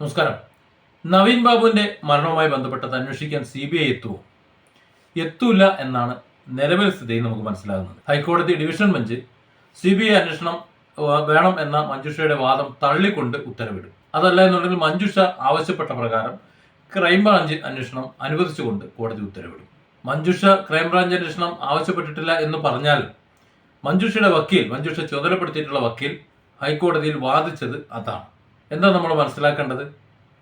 നമസ്കാരം. നവീൻ ബാബുവിന്റെ മരണവുമായി ബന്ധപ്പെട്ടത് അന്വേഷിക്കാൻ സി ബി ഐ എത്തുമോ? എത്തൂല എന്നാണ് നിലവിൽ സ്ഥിതി നമുക്ക് മനസ്സിലാകുന്നത്. ഹൈക്കോടതി division bench C B I അന്വേഷണം വേണം എന്ന മഞ്ജുഷയുടെ വാദം തള്ളിക്കൊണ്ട് ഉത്തരവിടും. അതല്ല എന്നുണ്ടെങ്കിൽ മഞ്ജുഷ ആവശ്യപ്പെട്ട പ്രകാരം ക്രൈംബ്രാഞ്ച് അന്വേഷണം അനുവദിച്ചുകൊണ്ട് കോടതി ഉത്തരവിടും. മഞ്ജുഷ ക്രൈംബ്രാഞ്ച് അന്വേഷണം ആവശ്യപ്പെട്ടിട്ടില്ല എന്ന് പറഞ്ഞാൽ മഞ്ജുഷയുടെ വക്കീൽ മഞ്ജുഷ ചുമതലപ്പെടുത്തിയിട്ടുള്ള വക്കീൽ ഹൈക്കോടതിയിൽ വാദിച്ചത് അതാണ്. എന്താ നമ്മൾ മനസ്സിലാക്കേണ്ടത്?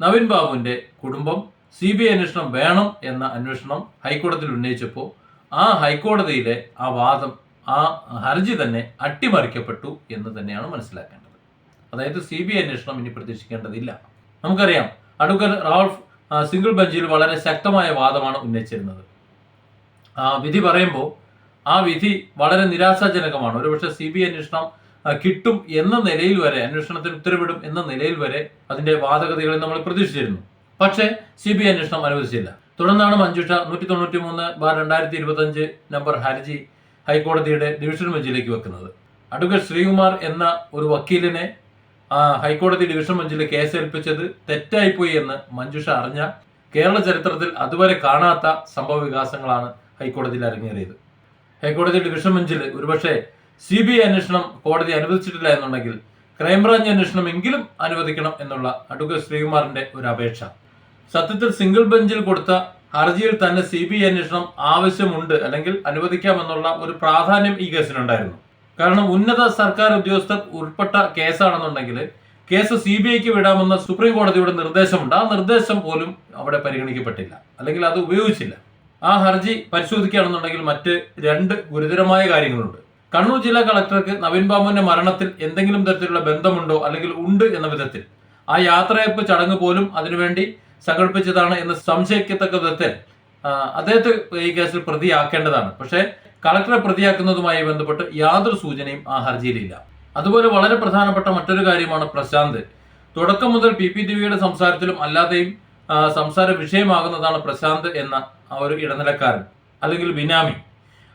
നവീൻ ബാബുവിന്റെ കുടുംബം സി ബി ഐ അന്വേഷണം വേണം എന്ന അന്വേഷണം ഹൈക്കോടതിയിൽ ഉന്നയിച്ചപ്പോൾ ആ ഹൈക്കോടതിയിലെ ആ വാദം ആ ഹർജി തന്നെ അട്ടിമറിക്കപ്പെട്ടു എന്ന് തന്നെയാണ് മനസ്സിലാക്കേണ്ടത്. അതായത് സി ബി ഐ അന്വേഷണം ഇനി പ്രതീക്ഷിക്കേണ്ടതില്ല. നമുക്കറിയാം അഡ്വക്കേറ്റ് റാൾഫ് സിംഗിൾ ബെഞ്ചിൽ വളരെ ശക്തമായ വാദമാണ് ഉന്നയിച്ചിരുന്നത്. ആ വിധി പറയുമ്പോൾ ആ വിധി വളരെ നിരാശാജനകമാണ്. ഒരുപക്ഷെ സി ബി ഐ അന്വേഷണം കിട്ടും എന്ന നിലയിൽ വരെ അന്വേഷണത്തിന് ഉത്തരവിടും എന്ന നിലയിൽ വരെ അതിന്റെ വാദഗതികളിൽ നമ്മൾ പ്രതീക്ഷിച്ചിരുന്നു. പക്ഷേ സി ബി ഐ അന്വേഷണം അനുവദിച്ചില്ല. തുടർന്നാണ് മഞ്ജുഷ നൂറ്റി തൊണ്ണൂറ്റി മൂന്ന് ബാർ രണ്ടായിരത്തി ഇരുപത്തി അഞ്ച് നമ്പർ ഹർജി ഹൈക്കോടതിയുടെ ഡിവിഷൻ ബെഞ്ചിലേക്ക് വെക്കുന്നത്. അഡ്വക്കേറ്റ് ശ്രീകുമാർ എന്ന ഒരു വക്കീലിനെ ഹൈക്കോടതി ഡിവിഷൻ ബെഞ്ചിൽ കേസ് ഏൽപ്പിച്ചത് തെറ്റായിപ്പോയി എന്ന് മഞ്ജുഷ അറിഞ്ഞ കേരള ചരിത്രത്തിൽ അതുവരെ കാണാത്ത സംഭവ വികാസങ്ങളാണ് ഹൈക്കോടതിയിൽ അരങ്ങേറിയത്. ഹൈക്കോടതി ഡിവിഷൻ ബെഞ്ചിൽ ഒരുപക്ഷെ സി ബി ഐ അന്വേഷണം കോടതി അനുവദിച്ചിട്ടില്ല എന്നുണ്ടെങ്കിൽ ക്രൈംബ്രാഞ്ച് അന്വേഷണം എങ്കിലും അനുവദിക്കണം എന്നുള്ള അഡ്വക്കേറ്റ് ശ്രീകുമാറിന്റെ ഒരു അപേക്ഷ. സത്യത്തിൽ സിംഗിൾ ബെഞ്ചിൽ കൊടുത്ത ഹർജിയിൽ തന്നെ സി ബി ഐ അന്വേഷണം ആവശ്യമുണ്ട് അല്ലെങ്കിൽ അനുവദിക്കാമെന്നുള്ള ഒരു പ്രാധാന്യം ഈ കേസിനുണ്ടായിരുന്നു. കാരണം ഉന്നത സർക്കാർ ഉദ്യോഗസ്ഥർ ഉൾപ്പെട്ട കേസാണെന്നുണ്ടെങ്കിൽ കേസ് സി ബി ഐക്ക് വിടാമെന്ന സുപ്രീം കോടതിയുടെ നിർദ്ദേശമുണ്ട്. ആ നിർദ്ദേശം പോലും അവിടെ പരിഗണിക്കപ്പെട്ടില്ല. അല്ലെങ്കിൽ അത് ഉപയോഗിച്ചില്ല. ആ ഹർജി പരിശോധിക്കുകയാണെന്നുണ്ടെങ്കിൽ മറ്റ് രണ്ട് ഗുരുതരമായ കാര്യങ്ങളുണ്ട്. കണ്ണൂർ ജില്ലാ കളക്ടർക്ക് നവീൻ ബാബുവിന്റെ മരണത്തിൽ എന്തെങ്കിലും തരത്തിലുള്ള ബന്ധമുണ്ടോ അല്ലെങ്കിൽ ഉണ്ട് എന്ന വിധത്തിൽ ആ യാത്രയപ്പ് ചടങ്ങ് പോലും അതിനുവേണ്ടി സംഘടിപ്പിച്ചതാണ് എന്ന് സംശയിക്കത്തക്ക വിധത്തിൽ അദ്ദേഹത്തെ ഈ കേസിൽ പ്രതിയാക്കേണ്ടതാണ്. പക്ഷേ കളക്ടറെ പ്രതിയാക്കുന്നതുമായി ബന്ധപ്പെട്ട് യാതൊരു സൂചനയും ആ ഹർജിയിലില്ല. അതുപോലെ വളരെ പ്രധാനപ്പെട്ട മറ്റൊരു കാര്യമാണ് പ്രശാന്ത്. തുടക്കം മുതൽ പി പി ദേവിയുടെ സംസാരത്തിലും അല്ലാതെയും സംസാര വിഷയമാകുന്നതാണ് പ്രശാന്ത് എന്ന ഒരു ഇടനിലക്കാരൻ അല്ലെങ്കിൽ ബിനാമി.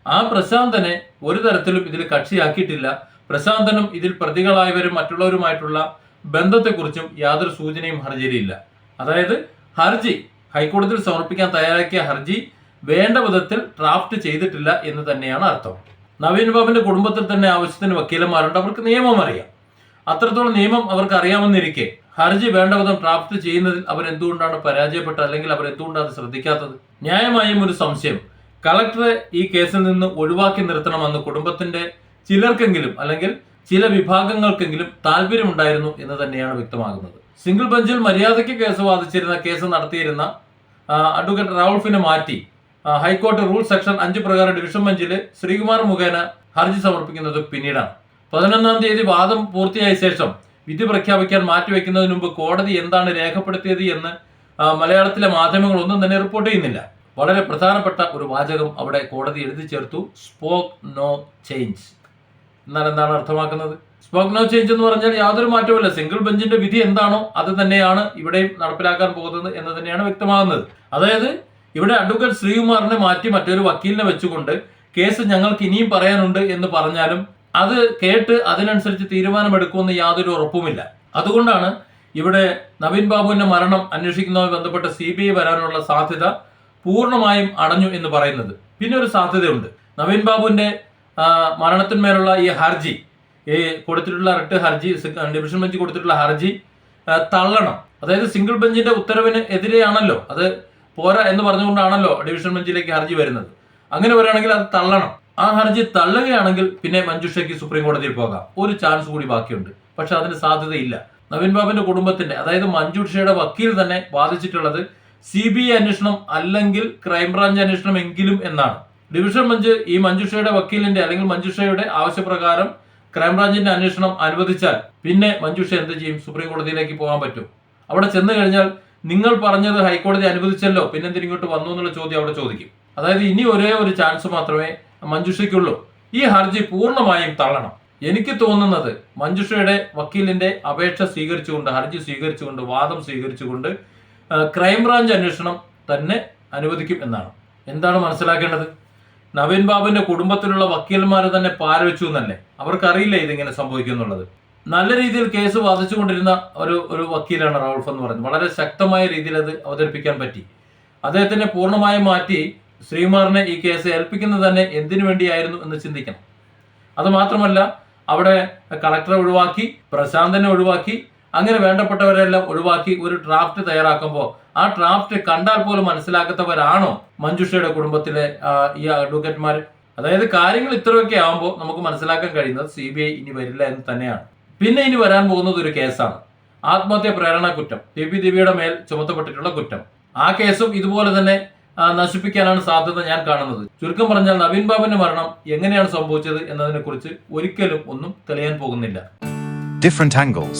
ആ പ്രശാന്തനെ ഒരു തരത്തിലും ഇതിൽ കക്ഷിയാക്കിയിട്ടില്ല. പ്രശാന്തനും ഇതിൽ പ്രതികളായവരും മറ്റുള്ളവരുമായിട്ടുള്ള ബന്ധത്തെക്കുറിച്ചും യാതൊരു സൂചനയും ഹർജിയിലില്ല. അതായത് ഹർജി ഹൈക്കോടതിയിൽ സമർപ്പിക്കാൻ തയ്യാറാക്കിയ ഹർജി വേണ്ട വിധത്തിൽ ഡ്രാഫ്റ്റ് ചെയ്തിട്ടില്ല എന്ന് തന്നെയാണ് അർത്ഥം. നവീൻ ബാബുവിന്റെ കുടുംബത്തിൽ തന്നെ ആവശ്യത്തിന് വക്കീലന്മാരുണ്ട്. അവർക്ക് നിയമം അറിയാം. അത്രത്തോളം നിയമം അവർക്ക് അറിയാമെന്നിരിക്കെ ഹർജി വേണ്ട വിധം ഡ്രാഫ്റ്റ് ചെയ്യുന്നതിൽ അവർ എന്തുകൊണ്ടാണ് പരാജയപ്പെട്ടത്? അല്ലെങ്കിൽ അവർ എന്തുകൊണ്ടാണ് ശ്രദ്ധിക്കാത്തത്? ന്യായമായും ഒരു സംശയം. കളക്ടറെ ഈ കേസിൽ നിന്ന് ഒഴിവാക്കി നിർത്തണമെന്ന് കുടുംബത്തിന്റെ ചിലർക്കെങ്കിലും അല്ലെങ്കിൽ ചില വിഭാഗങ്ങൾക്കെങ്കിലും താല്പര്യമുണ്ടായിരുന്നു എന്ന് തന്നെയാണ് വ്യക്തമാകുന്നത്. സിംഗിൾ ബെഞ്ചിൽ മര്യാദയ്ക്ക് കേസ് വാദിച്ചിരുന്ന കേസ് നടത്തിയിരുന്ന അഡ്വക്കേറ്റ് റാവുൾഫിനെ മാറ്റി ഹൈക്കോടതി റൂൾ സെക്ഷൻ അഞ്ച് പ്രകാരം ഡിവിഷൻ ബെഞ്ചിൽ ശ്രീകുമാർ മുഖേന ഹർജി സമർപ്പിക്കുന്നത് പിന്നീടാണ്. പതിനൊന്നാം തീയതി വാദം പൂർത്തിയായ ശേഷം വിധി പ്രഖ്യാപിക്കാൻ മാറ്റിവെക്കുന്നതിന് മുമ്പ് കോടതി എന്താണ് രേഖപ്പെടുത്തിയത് എന്ന് മലയാളത്തിലെ മാധ്യമങ്ങളൊന്നും തന്നെ റിപ്പോർട്ട് ചെയ്യുന്നില്ല. വളരെ പ്രധാനപ്പെട്ട ഒരു വാചകം അവിടെ കോടതി എഴുതി ചേർത്തു. സ്പോക്ക് നോ ചേഞ്ച് എന്നാൽ എന്താണ് അർത്ഥമാക്കുന്നത്? സ്പോക്ക് നോ ചേഞ്ച് എന്ന് പറഞ്ഞാൽ യാതൊരു മാറ്റവുമില്ല. സിംഗിൾ ബെഞ്ചിന്റെ വിധി എന്താണോ അത് തന്നെയാണ് ഇവിടെയും നടപ്പിലാക്കാൻ പോകുന്നത് എന്ന് തന്നെയാണ് വ്യക്തമാകുന്നത്. അതായത് ഇവിടെ അഡ്വക്കേറ്റ് ശ്രീകുമാറിനെ മാറ്റി മറ്റൊരു വക്കീലിനെ വെച്ചുകൊണ്ട് കേസ് ഞങ്ങൾക്ക് ഇനിയും പറയാനുണ്ട് എന്ന് പറഞ്ഞാലും അത് കേട്ട് അതിനനുസരിച്ച് തീരുമാനമെടുക്കുമെന്ന് യാതൊരു ഉറപ്പുമില്ല. അതുകൊണ്ടാണ് ഇവിടെ നവീൻ ബാബുവിന്റെ മരണം അന്വേഷിക്കുന്നതുമായി ബന്ധപ്പെട്ട് സി ബി ഐ വരാനുള്ള സാധ്യത പൂർണമായും അടഞ്ഞു എന്ന് പറയുന്നത്. പിന്നെ ഒരു സാധ്യതയുണ്ട്. നവീൻ ബാബുവിന്റെ മരണത്തിന്മേലുള്ള ഈ ഹർജി ഈ കൊടുത്തിട്ടുള്ള റിട്ട് ഹർജി ഡിവിഷൻ ബെഞ്ച് കൊടുത്തിട്ടുള്ള ഹർജി തള്ളണം. അതായത് സിംഗിൾ ബെഞ്ചിന്റെ ഉത്തരവിന് എതിരെയാണല്ലോ. അത് പോരാ എന്ന് പറഞ്ഞുകൊണ്ടാണല്ലോ ഡിവിഷൻ ബെഞ്ചിലേക്ക് ഹർജി വരുന്നത്. അങ്ങനെ വരികയാണെങ്കിൽ അത് തള്ളണം. ആ ഹർജി തള്ളുകയാണെങ്കിൽ പിന്നെ മഞ്ജുഷയ്ക്ക് സുപ്രീം കോടതിയിൽ പോകാം. ഒരു ചാൻസ് കൂടി ബാക്കിയുണ്ട്. പക്ഷെ അതിന് സാധ്യതയില്ല. നവീൻ ബാബുവിന്റെ കുടുംബത്തിന്റെ അതായത് മഞ്ജുഷയുടെ വക്കീൽ തന്നെ വാദിച്ചിട്ടുള്ളത് സി ബി ഐ അന്വേഷണം അല്ലെങ്കിൽ ക്രൈംബ്രാഞ്ച് അന്വേഷണം എങ്കിലും എന്നാണ്. ഡിവിഷൻ ബെഞ്ച് ഈ മഞ്ജുഷയുടെ വക്കീലിന്റെ അല്ലെങ്കിൽ മഞ്ജുഷയുടെ ആവശ്യപ്രകാരം ക്രൈംബ്രാഞ്ചിന്റെ അന്വേഷണം അനുവദിച്ചാൽ പിന്നെ മഞ്ജുഷ എന്ത് ചെയ്യും? സുപ്രീം കോടതിയിലേക്ക് പോകാൻ പറ്റും. അവിടെ ചെന്ന് കഴിഞ്ഞാൽ നിങ്ങൾ പറഞ്ഞത് ഹൈക്കോടതി അനുവദിച്ചല്ലോ പിന്നെ എന്തിന് ഇങ്ങോട്ട് വന്നു എന്നുള്ള ചോദ്യം അവിടെ ചോദിക്കും. അതായത് ഇനി ഒരേ ഒരു ചാൻസ് മാത്രമേ മഞ്ജുഷയ്ക്കുള്ളൂ. ഈ ഹർജി പൂർണമായും തള്ളണം. എനിക്ക് തോന്നുന്നത് മഞ്ജുഷയുടെ വക്കീലിന്റെ അപേക്ഷ സ്വീകരിച്ചുകൊണ്ട് ഹർജി സ്വീകരിച്ചുകൊണ്ട് വാദം സ്വീകരിച്ചുകൊണ്ട് ക്രൈംബ്രാഞ്ച് അന്വേഷണം തന്നെ അനുവദിക്കും എന്നാണ്. എന്താണ് മനസ്സിലാക്കേണ്ടത്? നവീൻ ബാബുവിന്റെ കുടുംബത്തിലുള്ള വക്കീലന്മാരെ തന്നെ പാരവെച്ചു എന്നല്ലേ? അവർക്കറിയില്ല ഇതിങ്ങനെ സംഭവിക്കും എന്നുള്ളത് നല്ല രീതിയിൽ കേസ് വാദിച്ചുകൊണ്ടിരുന്ന ഒരു ഒരു വക്കീലാണ് റൗൾഫ് എന്ന് പറയുന്നത്. വളരെ ശക്തമായ രീതിയിൽ അത് അവതരിപ്പിക്കാൻ പറ്റി. അദ്ദേഹത്തിനെ പൂർണമായും മാറ്റി ശ്രീമാറിനെ ഈ കേസ് ഏൽപ്പിക്കുന്നത് തന്നെ എന്തിനു വേണ്ടിയായിരുന്നു എന്ന് ചിന്തിക്കണം. അത് മാത്രമല്ല അവിടെ കളക്ടറെ ഒഴിവാക്കി പ്രശാന്തനെ ഒഴിവാക്കി അങ്ങനെ വേണ്ടപ്പെട്ടവരെല്ലാം ഒഴിവാക്കി ഒരു ഡ്രാഫ്റ്റ് തയ്യാറാക്കുമ്പോൾ ആ ഡ്രാഫ്റ്റ് കണ്ടാൽ പോലും മനസ്സിലാക്കാത്തവരാണോ മഞ്ജുഷയുടെ കുടുംബത്തിലെ ഈ അഡ്വക്കേറ്റ്മാർ അതായത് കാര്യങ്ങൾ ഇത്രയൊക്കെ ആവുമ്പോൾ നമുക്ക് മനസ്സിലാക്കാൻ കഴിയുന്നത് സി ബി ഐ ഇനി വരില്ല എന്ന് തന്നെയാണ്. പിന്നെ ഇനി വരാൻ പോകുന്നത് ഒരു കേസാണ്. ആത്മഹത്യ പ്രേരണ കുറ്റം. ടി പി ദേവിയുടെ മേൽ ചുമത്തപ്പെട്ടിട്ടുള്ള കുറ്റം. ആ കേസും ഇതുപോലെ തന്നെ നശിപ്പിക്കാനാണ് സാധ്യത ഞാൻ കാണുന്നത്. ചുരുക്കം പറഞ്ഞാൽ നവീൻ ബാബുവിന്റെ മരണം എങ്ങനെയാണ് സംഭവിച്ചത് എന്നതിനെ കുറിച്ച് ഒരിക്കലും ഒന്നും തെളിയാൻ പോകുന്നില്ല. Different angles.